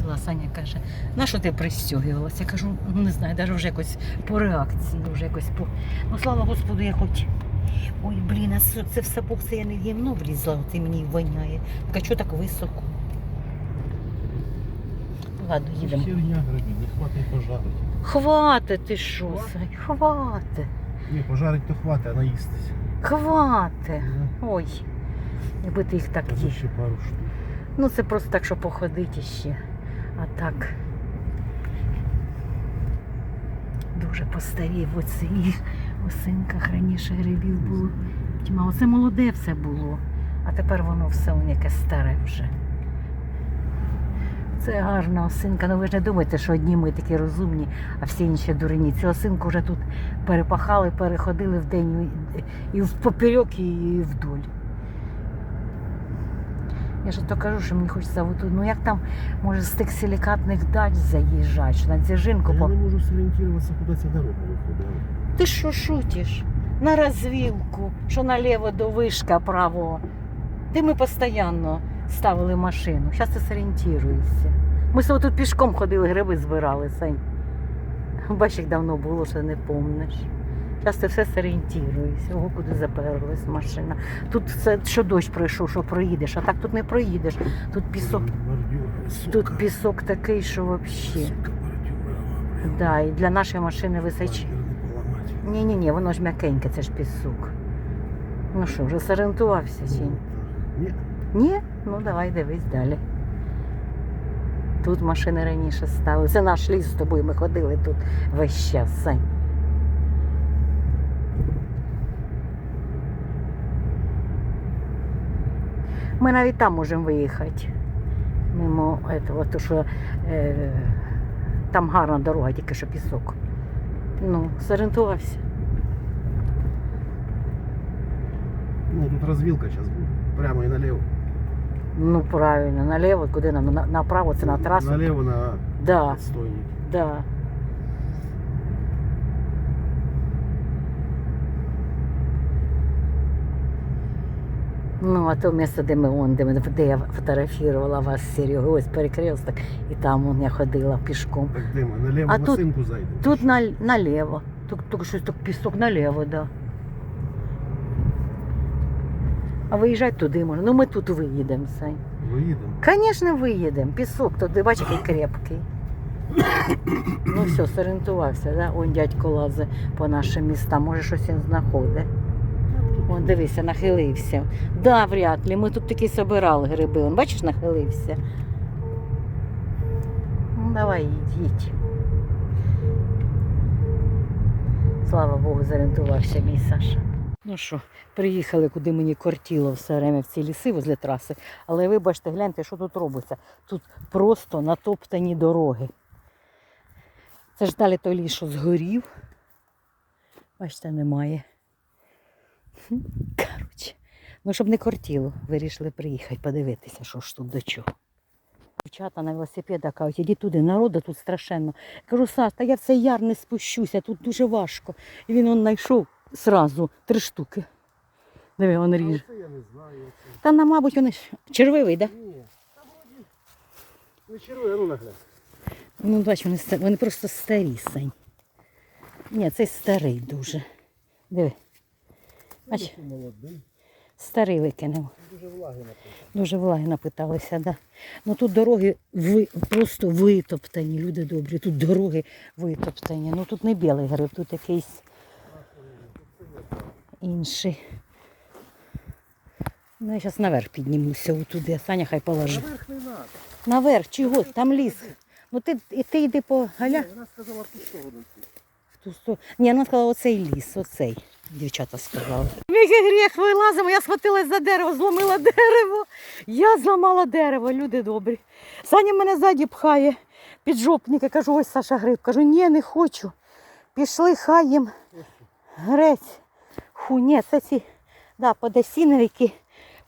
сіла, Саня каже, на що ти пристягувалася? Я кажу, ну не знаю, навіть вже якось по реакції, вже якось по. Ну слава Господу, я хоч. Ой, блін, а це, це в сапог це я не гімно влізла, це мені воняє. Так а чого так високо? Ладно, їдемо. Херня грибі, не хватить пожарить. Хвати ти що, Сань, хвати, Ні, пожарить то хватить, а наїстись. хвати. Ой, якби ти їх так Та їв. ще пару штук. Ну це просто так, щоб походити ще. А так. Дуже постарів оцей осинках раніше грибів було. Тьма, оце молоде все було, а тепер воно все он яке старе вже. Це гарна осинка. Ну ви ж не думаєте, що одні ми такі розумні, а всі інші дурні. Цю осинку вже тут перепахали, переходили вдень і в поперек, і вдоль. Я ж то кажу, що мені хочеться отут. Ну як там, може, з тих силікатних дач заїжджати, що на Дзержинку Я по. не можу зорієнтуватися, куди ця дорога виходить. Ти що шутиш? На розвілку, що наліво до вишка правого. Ти ми постійно ставили машину. Зараз ти зорієнтуєшся. Ми з тут пішком ходили, гриби збирали, Сань. Бачиш, як давно було, що не помниш. Зараз ти все зорієнтуєшся. Ого, куди заперлась машина. Тут це що дощ пройшов, що проїдеш, а так тут не проїдеш. Тут пісок, тут пісок такий, що взагалі. Да, і для нашої машини поламати. Ні, ні, ні, воно ж м'якеньке, це ж пісок. Ну що, вже зорієнтувався чи ні? Ні. Ні? Ну давай дивись далі. Тут машини раніше ставили. Це наш ліс з тобою, ми ходили тут весь час. Сань. Ми навіть там можемо виїхати. Мимо этого, то що е, там гарна дорога, тільки що пісок. Ну, зорієнтувався. Ну, тут розвілка зараз буде. Прямо і наліво. Ну, правильно, наліво, куди нам? На- Направо, це на трасу. Наліво на Да, відстойник. да. Ну, а то місце, де ми он, де, ми, де я фотографувала вас з Серегою, ось перекресток, і там он я ходила пішком. Так де ми? Наліво А на тут- синку зайдемо. Тут на, наліво. Тут, тут щось так пісок наліво, да. А виїжджати туди можна. Ну ми тут виїдемо, Сань. Виїдемо. Звісно, виїдемо. Пісок туди, бач, який крепкий. Ну все, зорієнтувався, да? Он дядько лазить по нашим містам, може щось він знаходить. Вон, дивися, нахилився. Да, вряд ли. Ми тут таки собирали гриби. Он, бачиш, нахилився. Ну, давай, їдь. Слава Богу, зорієнтувався мій Саша. Ну що, приїхали, куди мені кортіло все время в ці ліси возле траси. Але вибачте, гляньте, що тут робиться. Тут просто натоптані дороги. Це ж далі той ліс, що згорів. Бачите, немає. Коротше. Ну, щоб не кортіло, вирішили приїхати, подивитися, що ж тут до чого. Дівчата на велосипедах кажуть, іди туди, народу тут страшенно. Кажу, Саш, та я в цей яр не спущуся, тут дуже важко. І він он знайшов сразу три штуки. Диви, він ріже. Це я не знаю. Це... Та на, мабуть, вони ж червивий. Да? Ні. Та вроді. Не червоно, ну наглянь. Ну, бач, вони, ста- вони просто старі, Сань. Ні, цей старий дуже. Диви, Бач. Бач. старий викинув. Дуже влаги напевно. Дуже влаги напиталися, да. Ну тут дороги ви, просто витоптані, люди добрі. Тут дороги витоптані. Ну тут не білий гриб, тут якийсь інший. Ну, я зараз наверх піднімуся отуди, Саня хай положить. Наверх не треба. Наверх, чого? Там ліс. Ну ти, і ти йди по галя. Вона сказала в ту сторону. В ту сто- Ні, вона сказала оцей ліс, оцей. Дівчата сказали. Який гріх вилазимо, я схватилась за дерево, зломила дерево. Я зламала дерево, люди добрі. Саня мене ззаді пхає піджопник. Я кажу, ось Саша гриб. Кажу, ні, не хочу. Пішли, хай їм грець. Ху, ні, це ці да, подосіновики,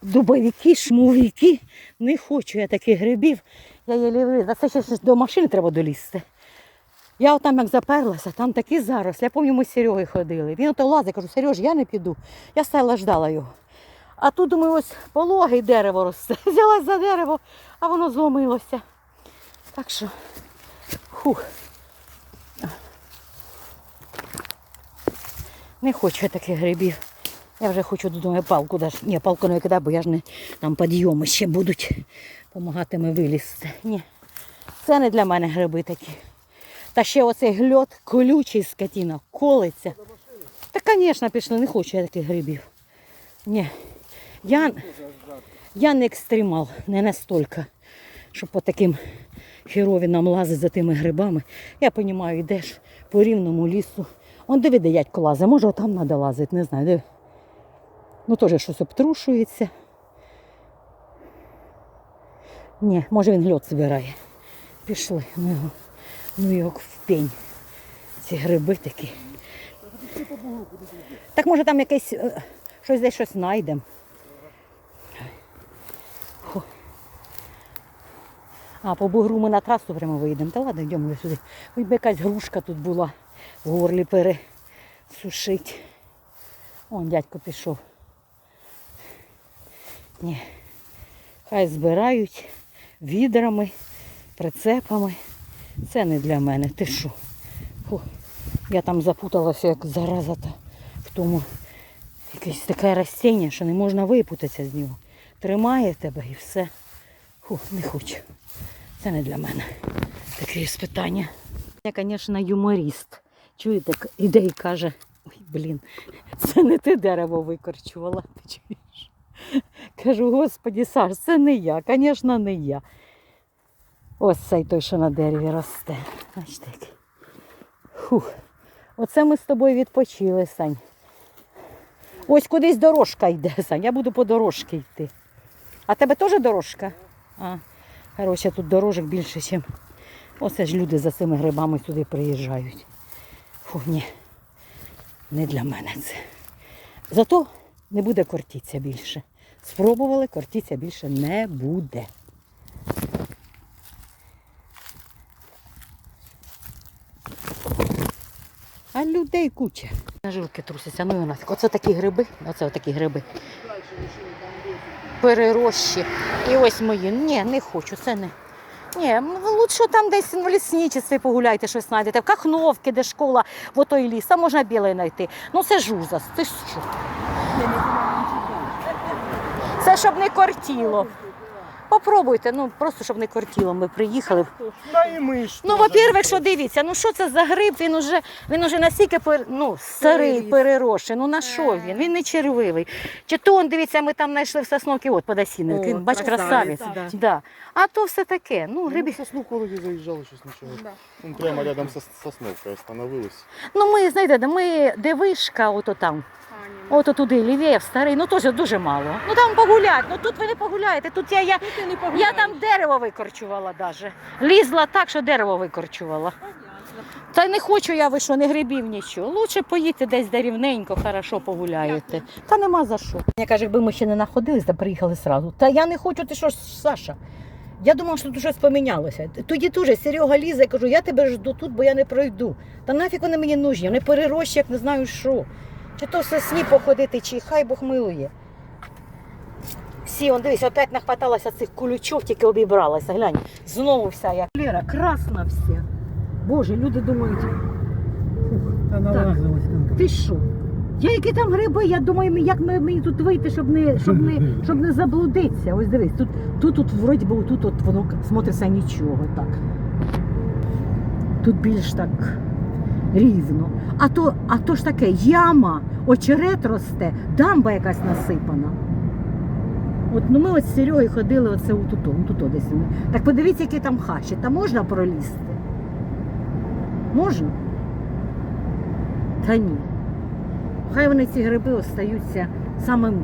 дубовики, шмовики. Не хочу я таких грибів. Я її вилізла. Це ще до машини треба долізти. Я отам як заперлася, там такі заросли. Я пам'ятаю, ми з Серегою ходили. Він ото лазить, кажу, Сереж, я не піду. Я стала ждала його. А тут, думаю, ось пологий дерево росте. Взялась за дерево, а воно зломилося. Так що, хух. Не хочу я таких грибів. Я вже хочу додому палку даш. Ні, палку не викидаю, бо я ж не там підйоми ще будуть допомагатиме вилізти. Ні. Це не для мене гриби такі. Та ще оцей гльот, колючий скотіна, колиться. Та, звісно, пішли, не хочу я таких грибів. Ні. Я, я не екстремал, не настільки, щоб по таким херовінам лазити за тими грибами. Я розумію, йдеш по рівному лісу. Он диви, де дядько лазить, може там треба лазити, не знаю. Диви. Ну теж щось обтрушується. Ні, може він льот збирає. Пішли, ну його, ну його в пень. Ці гриби такі. Так може там якесь е, щось десь щось знайдемо. А, по бугру ми на трасу прямо вийдемо. Та ладно, йдемо сюди. Ой, би якась грушка тут була в горлі пересушить. Он дядько пішов. Ні. Хай збирають відрами, прицепами. Це не для мене. Ти що? Фу. Я там запуталася, як зараза та в тому якесь таке растіння, що не можна випутатися з нього. Тримає тебе і все. Фу, не хочу. Це не для мене. Таке спитання. Я, звісно, юморіст. Чуєте, іде і каже, ой, блін, це не ти дерево викорчувала, ти чуєш? Кажу, господі, Саш, це не я, звісно, не я. Ось цей той, що на дереві росте. Бачите. Фух. Оце ми з тобою відпочили, Сань. Ось кудись дорожка йде, Сань. Я буду по дорожці йти. А тебе теж дорожка? А, коротше, тут дорожок більше, ніж. Оце ж люди за цими грибами сюди приїжджають. Фу, ні. Не для мене це. Зато не буде кортіця більше. Спробували, кортіця більше не буде. А людей куча. На жилки трусяться, ну і нафіг. Оце такі гриби, оце такі гриби. Перерощі. І ось мої. Ні, не хочу, це не. Ні, лучше там десь в лісничестві погуляйте, щось знайдете. В Кахновці, де школа, в отой ліс, там можна біле знайти. Ну це ж ужас, ти що? Це щоб не кортіло. Попробуйте, ну просто щоб не кортіло. Ми приїхали. Да і ми ж. Ну, во-первых, що дивіться, ну що це за гриб? Він уже, він уже настільки пер, ну, старий, переросший. Ну на що він? Він не червивий. Чи то он, дивіться, ми там знайшли в Сосновки, от подосінник. О, Він, бач, красавець. красавець, да. Да. А то все таке. Ну, Ну, в сосну вроде заїжджали, щось нічого. Да. Он прямо рядом со сосновкою остановились. Ну, ми, знаєте, ми де вишка, ото там. Ото туди, лівіє, в старий, ну теж дуже мало. Ну там погулять, ну тут ви не погуляєте. Тут я, я, я там дерево викорчувала даже. Лізла так, що дерево викорчувала. Та не хочу я ви що, не грибів нічого. Лучше поїдьте десь де рівненько, хорошо погуляєте. Та нема за що. Я кажу, якби ми ще не знаходились, та приїхали сразу. Та я не хочу, ти що Саша? Я думав, що тут щось помінялося. Тоді теж Серега лізе, я кажу, я тебе жду тут, бо я не пройду. Та нафіг вони мені нужні, вони перерощі, як не знаю що. Чи то в сосні походити, чи хай Бог милує. Всі, он дивись, опять нахваталася цих кулючок, тільки обібралася. Глянь, знову вся як. Лера, красна вся. Боже, люди думають, Та налазилась ти що? Я які там гриби, я думаю, як ми- мені тут вийти, щоб не, щоб не, щоб не заблудитися. Ось дивись, тут, тут, тут вроді би, тут от воно смотриться нічого так. Тут більш так рівно. А то, а то ж таке яма, очерет росте, дамба якась насипана. От ну ми от з Серегою ходили оце у туто, у туто десь. ми. Так подивіться, які там хащі. Там можна пролізти? Можна? Та ні. Хай вони ці гриби остаються самим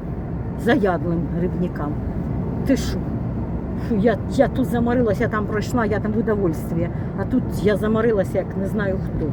заядлим грибникам. Ти що? Фу, я, я тут заморилася, я там пройшла, я там в удовольствие. А тут я заморилася, як не знаю хто.